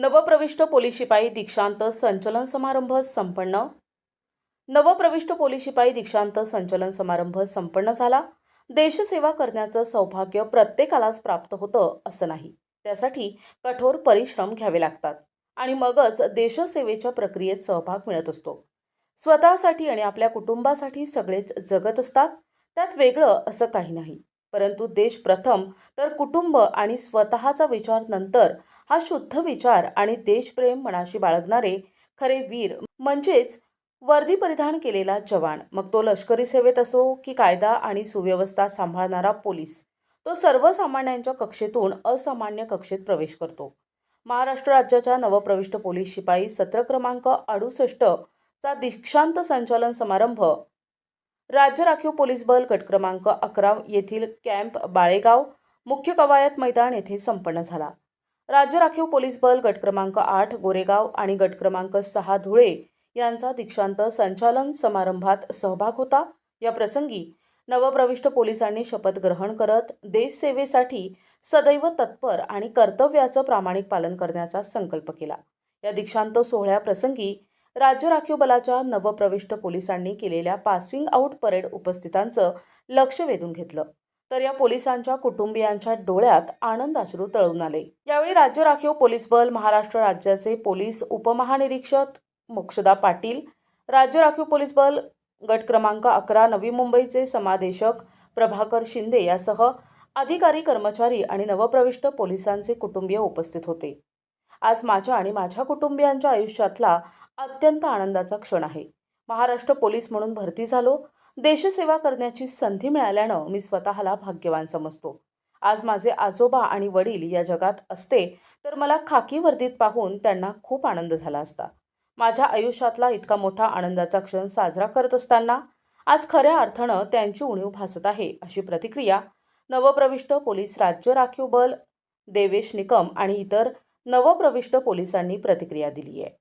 नवप्रविष्ट police शिपाई दीक्षांत संचलन समारंभ संपन्न. नवप्रविष्ट पोलीस शिपाई दीक्षांत संचलन समारंभ संपन्न झाला. देशसेवा करण्याचं सौभाग्य प्रत्येकालाच प्राप्त होतं असं नाही. त्यासाठी कठोर परिश्रम घ्यावे लागतात आणि मगच देशसेवेच्या प्रक्रियेत सहभाग मिळत असतो. स्वतःसाठी आणि आपल्या कुटुंबासाठी सगळेच जगत असतात. त्यात वेगळं असं काही नाही. परंतु देश प्रथम तर कुटुंब आणि स्वतःचा विचार नंतर हा शुद्ध विचार आणि देशप्रेम मनाशी बाळगणारे खरे वीर म्हणजेच वर्दी परिधान केलेला जवान. मग तो लष्करी सेवेत असो की कायदा आणि सुव्यवस्था सांभाळणारा पोलीस तो सर्वसामान्यांच्या कक्षेतून असामान्य कक्षेत प्रवेश करतो. महाराष्ट्र राज्याच्या नवप्रविष्ट पोलीस शिपाई सत्र क्रमांक अडुसष्ट चा दीक्षांत संचालन समारंभ राज्य राखीव पोलीस बल गट क्रमांक अकरा येथील कॅम्प बाळेगाव मुख्य कवायत मैदान येथे संपन्न झाला. राज्य राखीव पोलीस बल गट क्रमांक आठ गोरेगाव आणि गट क्रमांक सहा धुळे यांचा दीक्षांत संचालन समारंभात सहभाग होता. या प्रसंगी नवप्रविष्ट पोलिसांनी शपथ ग्रहण करत देशसेवेसाठी सदैव तत्पर आणि कर्तव्याचं प्रामाणिक पालन करण्याचा संकल्प केला. या दीक्षांत सोहळ्याप्रसंगी राज्य राखीव बलाच्या नवप्रविष्ट पोलिसांनी केलेल्या पासिंग आऊट परेड उपस्थितांचं लक्ष वेधून घेतलं. तर या पोलिसांच्या कुटुंबियांच्या डोळ्यात आनंदाश्रू तळून आले. यावेळी राज्य राखीव पोलीस बल महाराष्ट्र राज्याचे पोलीस उपमहानिरीक्षक मोक्षदा पाटील राज्य राखीव पोलीस बल गट क्रमांक अकरा नवी मुंबईचे समादेशक प्रभाकर शिंदे यासह अधिकारी कर्मचारी आणि नवप्रविष्ट पोलिसांचे कुटुंबीय उपस्थित होते. आज माझ्या आणि माझ्या कुटुंबियांच्या आयुष्यातला अत्यंत आनंदाचा क्षण आहे. महाराष्ट्र पोलीस म्हणून भरती झालो देशसेवा करण्याची संधी मिळाल्यानं मी स्वतःला भाग्यवान समजतो. आज माझे आजोबा आणि वडील या जगात असते तर मला खाकी वर्दीत पाहून त्यांना खूप आनंद झाला असता. माझ्या आयुष्यातला इतका मोठा आनंदाचा क्षण साजरा करत असताना आज खऱ्या अर्थानं त्यांची उणीव भासत आहे अशी प्रतिक्रिया नवप्रविष्ट पोलीस राज्य राखीव बल देवेश निकम आणि इतर नवप्रविष्ट पोलिसांनी प्रतिक्रिया दिली आहे